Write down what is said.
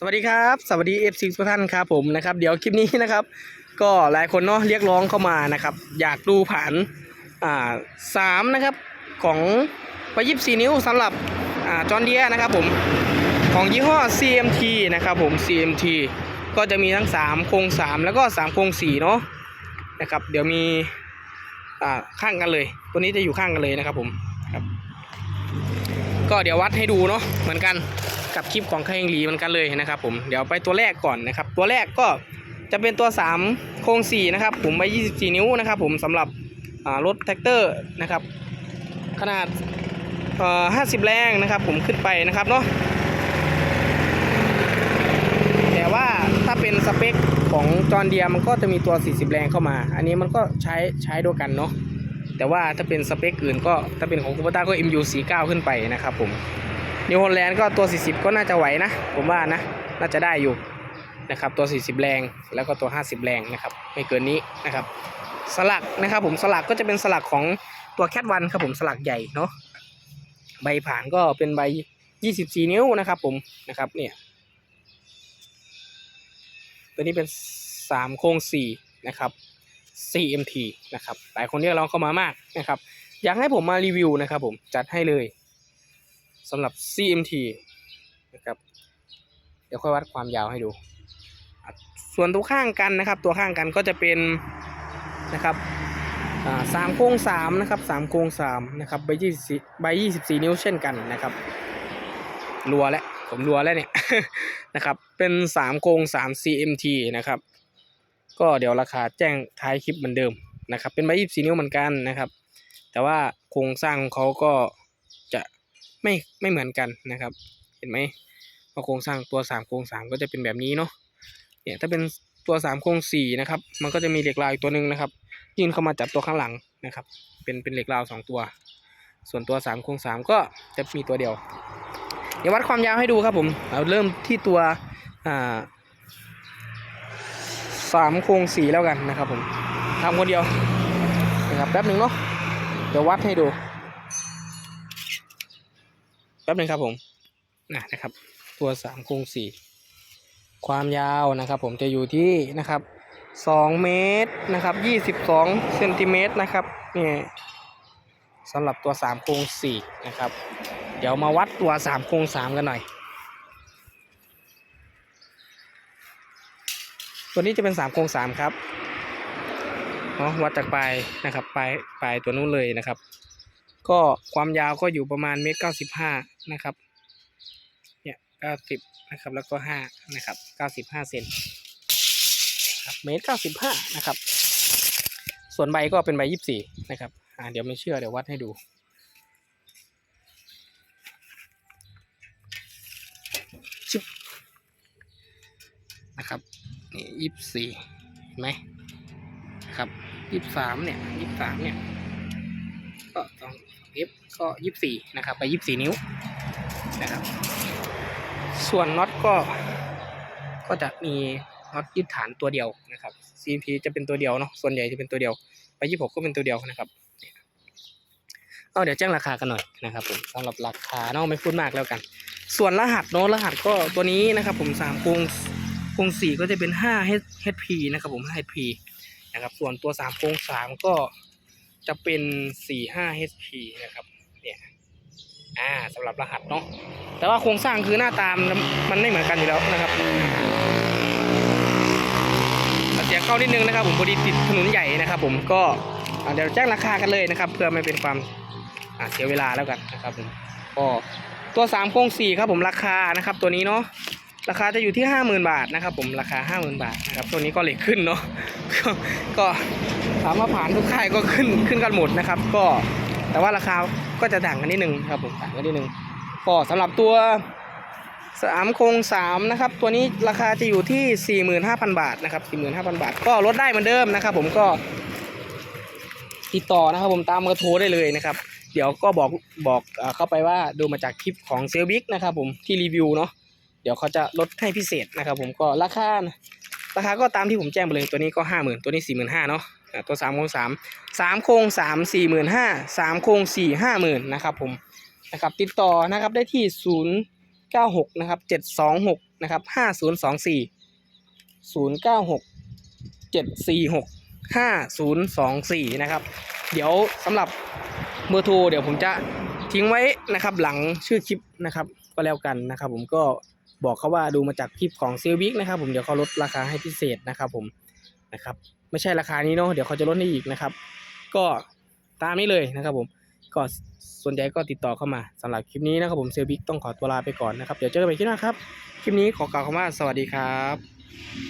สวัสดีครับ สวัสดีเอฟซีทุกท่านครับผมนะครับ เดี๋ยวคลิปนี้นะครับ ก็หลายคนเนาะเรียกร้องเข้ามานะครับ อยากดูผ่านอ่าสามนะครับของไปยิบสี่นิ้วสำหรับอ่าจอนเดียนะครับผมของยี่ห้อ CMT นะครับผม CMT ก็จะมีทั้ง 3 โครง 3 แล้วก็ 3 โครง4เนาะนะครับ เดี๋ยวมีอ่าข้างกันเลย ตัวนี้จะอยู่ข้างกันเลยนะครับผมครับ ก็เดี๋ยววัดให้ดูเนาะเหมือนกันกับคลิปของค่ายเองหลีเหมือนกันเลยนะครับผมเดี๋ยวไปตัวแรกก่อนนะครับ ตัวแรกก็จะเป็นตัว 3 โครง4นะครับผมไป 24 นิ้วนะครับผมสำหรับรถแท็กเตอร์นะครับ ขนาดเอ่อ50 แรงนะครับ ผมขึ้นไปนะครับเนาะแต่ว่าถ้าเป็นสเปคของจอร์เดียมันก็จะมีตัว 40 แรงเข้ามา อันนี้มันก็ใช้ใช้ด้วยกันเนาะแต่ว่าถ้าเป็นสเปคอื่นก็ถ้าเป็นของคูปต้าก็ MU49 ขึ้นไปนะครับผม นิวฮอลแลนด์ก็ตัว 40 ก็น่าจะไหวนะ ผมว่านะ น่าจะได้อยู่นะครับ ตัว 40 แรงแล้วก็ตัว 50 แรงนะครับ ไม่เกินนี้นะครับ สลักนะครับ ผมสลักก็จะเป็นสลักของตัวแคทวันครับผมสลักใหญ่เนาะใบผ่านก็เป็นใบ 24 นิ้วนะครับผมนะครับเนี่ยตัวนี้เป็น 3 โครง4นะครับ CMT นะครับหลายคนเรียกร้องเข้ามามากนะครับ อยากให้ผมมารีวิวนะครับผมจัดให้เลย สำหรับ CMT นะครับ เดี๋ยวค่อยวัดความยาวให้ดู ส่วนตัวข้างกันนะครับ ตัวข้างกันก็จะเป็นนะครับสามโค้งสามนะครับสามโค้งสามนะครับใบยี่สิบใบยี่สิบสี่นิ้วเช่นกันนะครับรัวแล้วผมรัวแล้วเนี่ยนะครับ เป็นสามโค้งสาม CMT นะครับ ก็เดี๋ยวราคาแจ้งท้ายคลิปเหมือนเดิมนะครับ เป็นไม้ยี่สิบสี่นิ้วเหมือนกันนะครับ แต่ว่าโครงสร้างของเขาก็ ไม่ไม่เหมือนกันนะครับ เห็นไหมว่าโครงสร้างตัวสามโครงสามก็จะเป็นแบบนี้เนาะเนี่ยถ้าเป็นตัวสามโครงสี่นะครับมันก็จะมีเหล็กราวอีกตัวหนึ่งนะครับยื่นเข้ามาจับตัวข้างหลังนะครับ เป็นเป็นเหล็กราวสองตัว ส่วนตัวสามโครงสามก็จะมีตัวเดียว เดี๋ยววัดความยาวให้ดูครับผมเราเริ่มที่ตัวอ่าสามโครงสี่แล้วกันนะครับผมทำคนเดียวนะครับแป๊บหนึ่งเนาะเดี๋ยววัดให้ดู ป๊บหนึ่งครับผมนะนะครับ ตัวสามโครงสี่ความยาวนะครับผมจะอยู่ที่นะครับสองเมตรนะครับยี่สิบสองเซนติเมตรนะครับนี่สำหรับตัวสามโครงสี่นะครับ เดี๋ยวมาวัดตัวสามโครงสามกันหน่อย ตัวนี้จะเป็นสามโครงสามครับเนาะวัดจากปลายนะครับปลายปลายตัวนู้นเลยนะครับ ก็ความยาวก็อยู่ประมาณเมตรเก้าสิบห้านะครับ เนี่ยเก้าสิบนะครับแล้วก็ห้านะครับเก้าสิบห้าเซนครับเมตรเก้าสิบห้านะครับ ส่วนใบก็เป็นใบยี่สิบสี่นะครับอ่าเดี๋ยวไม่เชื่อเดี๋ยววัดให้ดูชิบนะครับนี่ยี่สิบสี่เห็นไหมครับยี่สิบสามเนี่ยยี่สิบสามเนี่ยก็ต้อง เอฟก็ยี่สี่นะครับ ไปยี่สี่นิ้วนะครับ ส่วนน็อตก็ก็จะมีน็อตยึดฐานตัวเดียวนะครับ CMP จะเป็นตัวเดียวเนาะส่วนใหญ่จะเป็นตัวเดียว ไปยี่หกก็เป็นตัวเดียวนะครับเอาเดี๋ยวแจ้งราคากันหน่อยนะครับผมสำหรับราคาเนาะไม่พูดมากแล้วกัน ส่วนรหัสเนาะรหัสก็ตัวนี้นะครับ ผมสามโครงโครงสี่ก็จะเป็นห้า HP นะครับผมห้า HP นะครับส่วนตัวสามโครงสามก็ จะเป็นสี่ห้า HP นะครับ เนี่ย อ่าสำหรับรหัสเนาะ แต่ว่าโครงสร้างคือหน้าตามมันไม่เหมือนกันอยู่แล้วนะครับเสียงเข้านิดนึงนะครับผมพอดีติดถนนใหญ่นะครับผมก็เดี๋ยวแจ้งราคากันเลยนะครับ เพื่อไม่เป็นความเสียเวลาแล้วกันนะครับผมก็ตัวสามโครงสี่ครับผมราคานะครับ ตัวนี้เนาะ ราคาจะอยู่ที่ห้าหมื่นบาทนะครับ ผมราคาห้าหมื่นบาทนะครับตัวนี้ก็เหล็กขึ้นเนาะก็ถามว่าผ่านทุกค่ายก็ขึ้นขึ้นกันหมดนะครับ ก็แต่ว่าราคาก็จะต่างกันนิดนึงครับผมต่างกันนิดนึงก็สำหรับตัวสามโครงสามนะครับ ตัวนี้ราคาจะอยู่ที่ 45,000 บาทนะครับ 45,000 บาท ก็ลดได้เหมือนเดิมนะครับ ผมก็ติดต่อนะครับผมตามเบอร์โทรได้เลยนะครับ เดี๋ยวก็บอกบอกเอ่อเข้าไปว่าดูมาจากคลิปของเซลบิกนะครับผมที่รีวิวเนาะ เดี๋ยวเขาจะลดให้พิเศษนะครับ ผมก็ราคาราคาก็ตามที่ผมแจ้งไปเลยตัวนี้ก็ห้าหมื่นตัวนี้สี่หมื่นห้าเนาะตัวสามโครงสามสามโครงสามสี่หมื่นห้าสามโครงสี่ห้าหมื่นนะครับผมนะครับติดต่อนะครับได้ที่0 9 6นะครับ7 2 6นะครับห้าศูนย์สองสี่ศูนย์เก้าหกเจ็ดสี่หกห้าศูนย์สองสี่นะครับ เดี๋ยวสำหรับเบอร์โทรเดี๋ยวผมจะทิ้งไว้นะครับหลังชื่อคลิปนะครับก็แล้วกันนะครับผมก็ บอกเขาว่าดูมาจากคลิปของเซลวิกนะครับผมเดี๋ยวเขาลดราคาให้พิเศษนะครับผมนะครับไม่ใช่ราคานี้เนาะเดี๋ยวเขาจะลดให้อีกนะครับ ก็ตามนี้เลยนะครับผมก็ส่วนใหญ่ก็ติดต่อเข้ามาสำหรับคลิปนี้นะครับผมเซลวิกต้องขอตัวลาไปก่อนนะครับเดี๋ยวเจอกันใหม่คลิปหน้าครับคลิปนี้ขอกล่าวคำว่าสวัสดีครับ